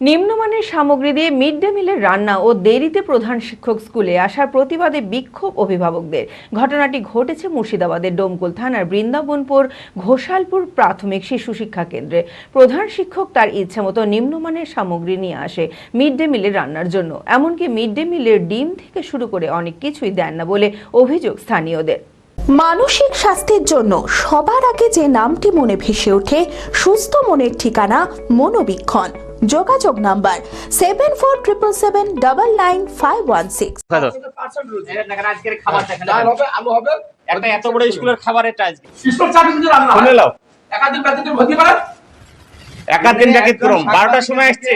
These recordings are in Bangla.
নিম্নমানের সামগ্রী দিয়ে মিড ডে মিলের রান্না ও দেরিতে প্রধান শিক্ষক স্কুলে আসার প্রতিবাদে বিক্ষোভ অভিভাবকদের। ঘটনাটি ঘটেছে মুর্শিদাবাদের ডোমকুল থানার বৃন্দাবনপুর ঘোষালপুর প্রাথমিক শিশু শিক্ষা কেন্দ্রে। প্রধান শিক্ষক তার ইচ্ছে মতো নিম্নমানের সামগ্রী নিয়ে আসে মিড ডে মিলের রান্নার জন্য। এমনকি মিড ডে মিলের ডিম থেকে শুরু করে অনেক কিছুই দেন না বলে অভিযোগ স্থানীয়দের। মানসিক স্বাস্থ্যের জন্য সবার আগে যে নামটি মনে ভেসে ওঠে, সুস্থ মনের ঠিকানা মনোবীক্ষণ। যোগাযোগ number seven four triple seven double nine five one six. আলু হবে একটা এত বড় স্কুলের খাবার এটা আজকে। সিস্টেম চারটে দিন রান্না শুনে হয় নাও। একাধিক ব্যতিক্রম বারোটার সময় আসছে।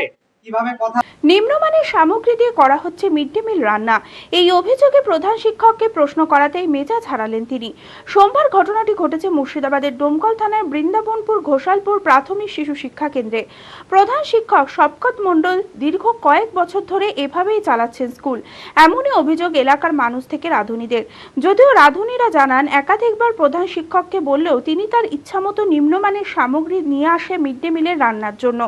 নিম্নমানের সামগ্রী দিয়ে করা হচ্ছে মিড ডে মিল রান্না। এই অভিযোগে প্রধান শিক্ষককে প্রশ্ন করাতেই মেজাজ হারালেন তিনি। সোমবার ঘটনাটি ঘটেছে মুর্শিদাবাদের ডোমকল থানার বৃন্দাবনপুর ঘোষালপুর প্রাথমিক শিশু শিক্ষা কেন্দ্রে। প্রধান শিক্ষক শপকত মণ্ডল দীর্ঘ কয়েক বছর ধরে এভাবেই চালাচ্ছেন স্কুল। এমনই অভিযোগ এলাকার মানুষ থেকে রাধুনীদের। যদিও রাধুনীরা জানান, একাধিকবার প্রধান শিক্ষককে বললেও তিনি তার ইচ্ছামতো নিম্নমানের সামগ্রী নিয়ে আসে মিড ডে মিলের রান্নার জন্য।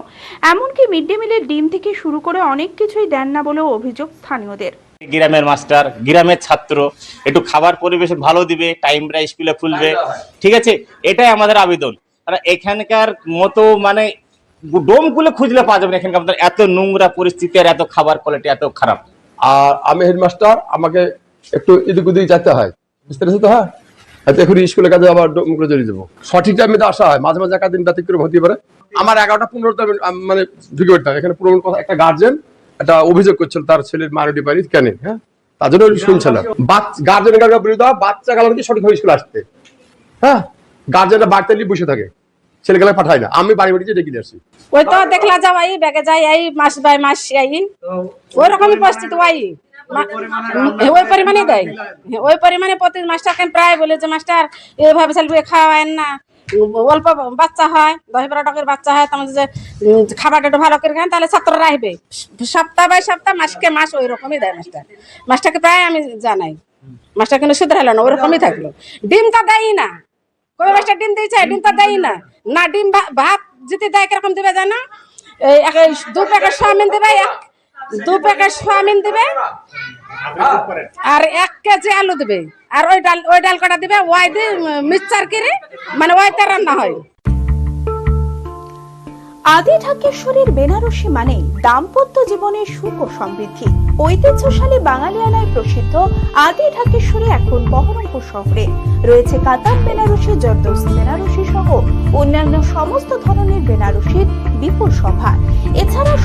এমনকি মিড ডে মিলের ডিম থেকে শুরু করে অনেক কিছুই দেন না বলেও অভিযোগ স্থানীয়দের। গ্রামের মাস্টার গ্রামের ছাত্র একটু খাবার পরিবেশ ভালো দিবে টাইমটা স্কুলে খুলবে ঠিক আছে? এটাই আমাদের আবেদন। আর এখানকার মতো মানে ডোমগুলো খুঁজলে পাওয়া যাবে না এখানকার এত নোংরা পরিস্থিতি আর এত খাবার কোয়ালিটি এত খারাপ। আর আমি হেডমাস্টার আমাকে একটু এদিক ওদিক যেতে হয়। বুঝতে পেরেছ তো হ্যাঁ? হয়তো এখন স্কুলের কাজে আবার মুখে জড়িয়ে দেবো সঠিক টাইমে তো আসা হয় মাঝে মাঝে একাদিন ব্যতিক্রম হতে পারে। আমার এগারোটা পনেরোটা মানে ঢুকে উঠতাম এখানে পুরো কথা একটা গার্জেন একটা অভিযোগ করছিল তার ছেলের মারুটি বাড়ি কেন? হ্যাঁ? তার জন্য শুনছিলাম। গার্জেনের কাছে বিরুদ্ধে বাচ্চা কালার কি সঠিকভাবে স্কুলে আসতে। হ্যাঁ? গার্জেনরা বাড়িতে নিয়ে বসে থাকে। ছেলেগুলো পাঠায় না। আমি বাড়ি বাড়ি ডেকে আসি। ওই তো দেখলা যাও আই ব্যাগে যাই আই মাস বাই মাস আই ওই রকমই পরিস্থিতি ওই পরিমাণে দেয়। ওই পরিমাণে প্রতি মাস্টারকে প্রায় বলে যে মাস্টার এইভাবে ছেলে খাওয়ায় না। অল্প বাচ্চা হয় দশ বারো টাকার বাচ্চা হয় তোমার যে খাবারটা একটু ভালো করে খান তাহলে ছাত্ররা আসবে সপ্তাহ বাই সপ্তাহ মাসকে মাস ওই রকমই দেয় মাস্টার। মাস্টারকে প্রায় আমি জানাই। মাস্টার কিন্তু শুধরাইলো না ওরকমই থাকল। ডিমটা দেয় না। কবে মাস্টার ডিম দিয়েছে? ডিম তো দেয় না। না ডিম ভাত যদি দেয় কীরকম দেবে জানো? এই দু প্যাকেট সোয়াবিন দেবে এক দু প্যাকেট সোয়াবিন দেবে? আর এক কেজি আলু দেবে। আর ওই ডাল ওই ডাল কটা দিবে? ওয়াই দিয়ে মিক্সচার করে মানে ওয়াইতে রান্না হয়। আদি ঢাকেশ্বরীর বেনারসি মানেই দাম্পত্য জীবনের সুখ ও সমৃদ্ধি। ঐতিহ্যশালী বাঙালিয়ানায় প্রসিদ্ধ আদি ঢাকেশ্বরী এখন বহরমপুর শহরে। রয়েছে কাতার বেনারসি জর্দোসি বেনারসি সহ অন্যান্য সমস্ত ধরনের বেনারসির বিপুল এছাড়া